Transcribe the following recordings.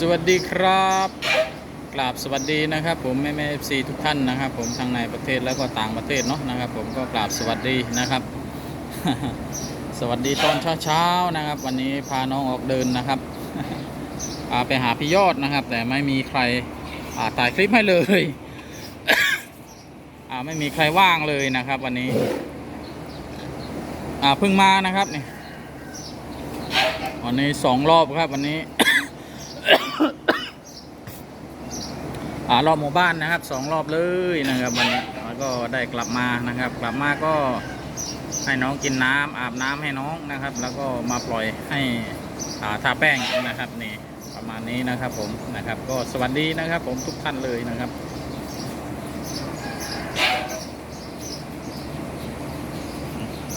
สวัสดีครับกราบสวัสดีนะครับ ผมแม่แม่เอฟซีทุกท่านนะครับ ผมทั้งในประเทศแล้วก็ต่างประเทศเนาะนะครับ ผมก็กราบสวัสดีนะครับ สวัสดีตอนเช้าๆนะครับ วันนี้พาน้องออกเดินนะครับอ่าไปหาพี่ยอดนะครับ แต่ไม่มีใครอาถ่ายคลิปให้เลยอ่าไม่มีใครว่างเลยนะครับ วันนี้อ่าเพิ่งมานะครับนี่วันนี้สองรอบครับวันนี้ อ่า รอบหมู่บ้านนะครับสองรอบเลยนะครับวันนี้แล้วก็ได้กลับมานะครับ กลับมาก็ให้น้องกินน้ำอาบน้ำให้น้องนะครับ แล้วก็มาปล่อยให้าทาแป้งนะครับนี่ประมาณนี้นะครับผมนะครับ ก็สวัสดีนะครับผมทุกท่านเลยนะครับ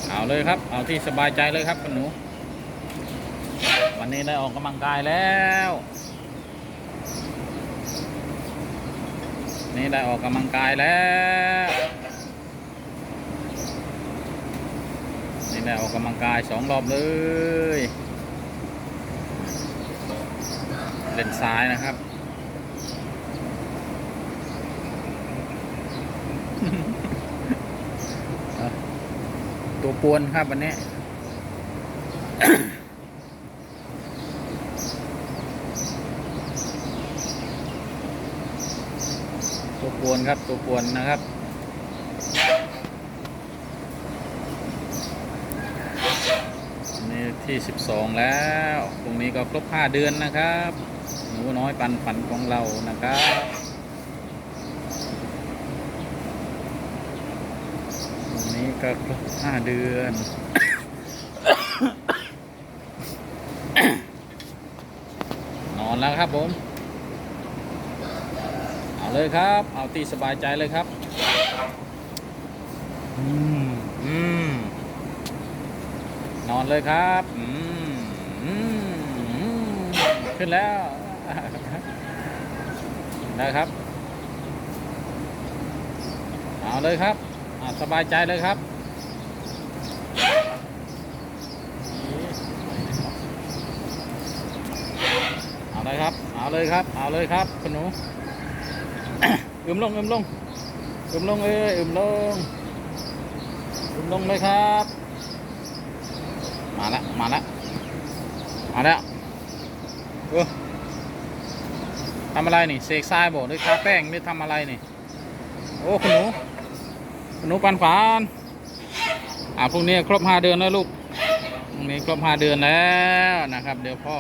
เอาเลยครับ เอาที่สบายใจเลยครับคุณหนู วันนี้ได้ออกกำลังกายแล้ว นี่ได้ออกกำลังกายแล้วนี่ได้ออกกำลังกายสองรอบเลย เล่นซ้ายนะครับตัวปวนครับวันนี้ ตัวปวนครับตัวปวนนะครับ นี่ที่ 12 แล้วตรงนี้ก็ครบ 5 เดือนนะครับ หนูน้อยปันฝันของเรานะครับตรงนี้ก็ครบ 5 เดือนนอนแล้วครับผม เลยครับ เอาตีสบายใจเลยครับ อืมอืมนอนเลยครับอืมอืมอืมขึ้นแล้วได้ครับ เอาเลยครับอ่าสบายใจเลยครับเอาเลยครับ เอาเลยครับ เอาเลยครับคุณหนู อึมลงอึมลงอึมลงเอ้ยอึมลงอึมลงเลยครับ มาละมาละมาแล้วเออทำอะไรนี่เสกทรายบอกหรือทาแป้งหรือทำอะไรนี่ โอ้คุณหนูคุณหนูปันฝานอ่าพรุ่งนี้ครบห้าเดือนแล้วลูกพรุ่งนี้ครบห้าเดือนแล้วนะครับ เดี๋ยวพ่อ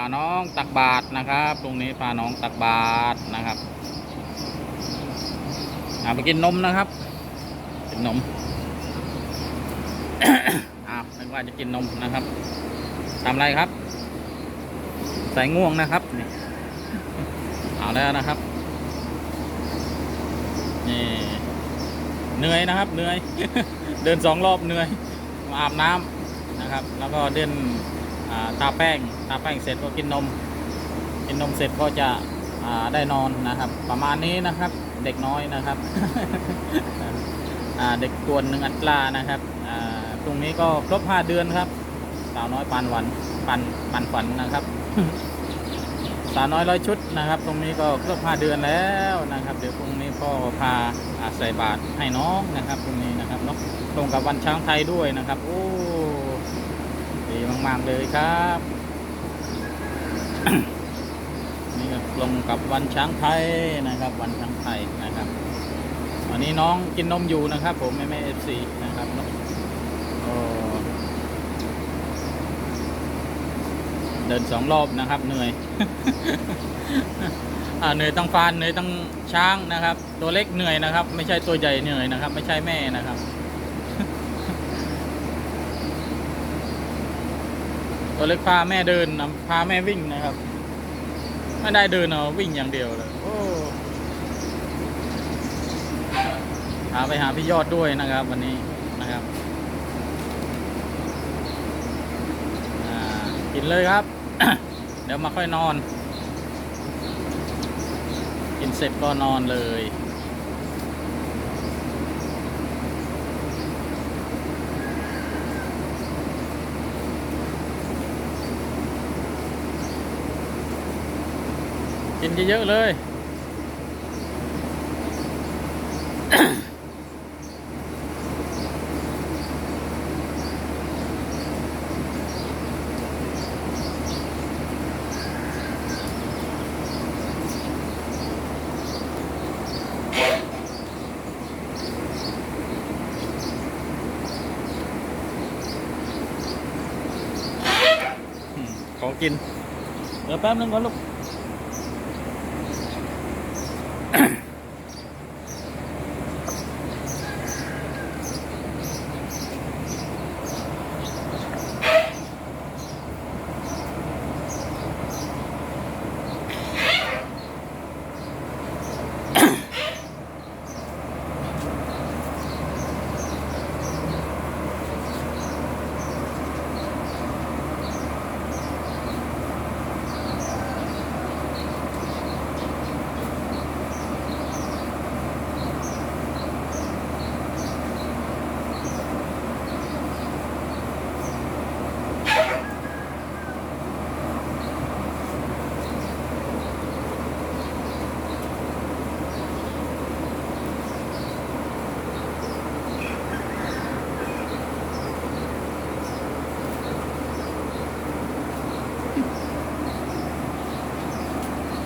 พาน้องตักบาตรนะครับ ตรงนี้พาน้องตักบาตรนะครับอาไปกินนมนะครับ กินนมอ้าวนึกว่าจะกินนมนะครับทำอะไรครับ ใส่ง่วงนะครับนี่เอาแล้วนะครับนี่เหนื่อยนะครับเหนื่อย เดินสองรอบเหนื่อยมาอาบน้ำนะครับ แล้วก็เดิน ทาแป้งทาแป้งเสร็จก็กินนม กินนมเสร็จก็จะได้นอนนะครับ ประมาณนี้นะครับ เด็กน้อยนะครับเด็กตัวหนึ่งอัตรานะครับตรงนี้ก็ครบห้าเดือนครับ สาวน้อยปานหวันปันปันฝันนะครับ สาวน้อยร้อยชุดนะครับ ตรงนี้ก็ครบห้าเดือนแล้วนะครับ เดี๋ยวพรุ่งนี้พ่อพาอ่าใส่บาตรให้น้องนะครับตรงนี้นะครับเนาะตรงกับวันช้างไทยด้วยนะครับโอ้ ดีมากๆเลยครับ นี่ก็ตรงกับวันช้างไทยนะครับ วันช้างไทยนะครับวันนี้น้องกินนมอยู่นะครับ ผมแม่แม่เอฟซีนะครับเดินสองรอบนะครับ เหนื่อยอ่าเหนื่อยตั้งฟานเหนื่อยตั้งช้างนะครับ ตัวเล็กเหนื่อยนะครับ ไม่ใช่ตัวใหญ่เหนื่อยนะครับ ไม่ใช่แม่นะครับ ตัวเล็กพาแม่เดินนะพาแม่วิ่งนะครับ ไม่ได้เดินเอาวิ่งอย่างเดียวเลยโอ้หาไปหาพี่ยอดด้วยนะครับ วันนี้นะครับอินเลยครับ เดี๋ยวมาค่อยนอน กินเสร็จก็นอนเลย กินเยอะๆเลยของกิน เดี๋ยวแป๊บนึงก่อนลูก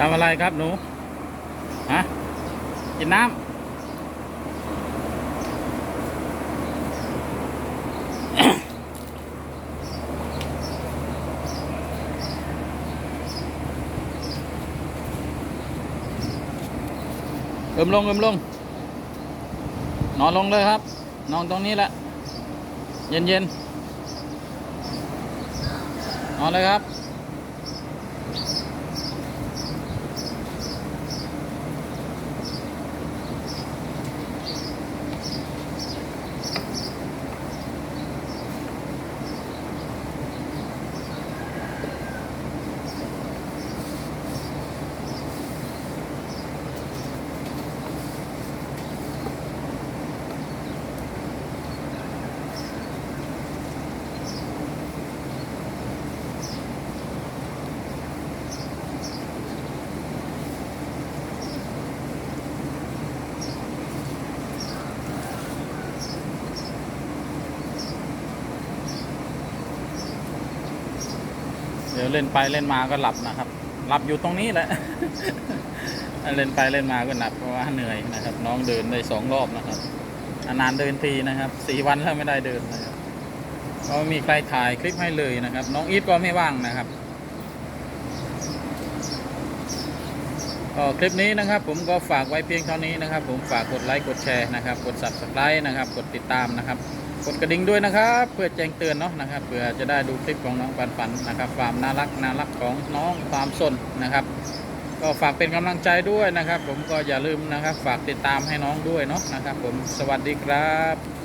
ทำอะไรครับหนู ฮะ กินน้ำเอิมลงเอิมลง นอนลงเลยครับ นอนตรงนี้แหละ เย็นเย็นนอนเลยครับ ดี๋ยวเล่นไปเล่นมาก็หลับนะครับ หลับอยู่ตรงนี้แหละ เล่นไปเล่นมาก็หนักเพราะว่าเหนื่อยนะครับ น้องเดินได้สองรอบนะครับนานเดินทีนะครับสี่วันแล้วไม่ได้เดินนะครับก็มีใครถ่ายคลิปให้เลยนะครับ น้องอีทก็ไม่ว่างนะครับก็คลิปนี้นะครับ ผมก็ฝากไว้เพียงเท่านี้นะครับ ผมฝากกดไลค์กดแชร์นะครับ กด subscribe นะครับ กดติดตามนะครับ กดกระดิ่งด้วยนะครับ เพื่อแจ้งเตือนเนาะนะครับเพื่อจะได้ดูคลิปของน้องปันปันนะครับความน่ารักน่ารักของน้องความสนนะครับ ก็ฝากเป็นกำลังใจด้วยนะครับ ผมก็อย่าลืมนะครับ ฝากติดตามให้น้องด้วยเนาะนะครับ ผมสวัสดีครับ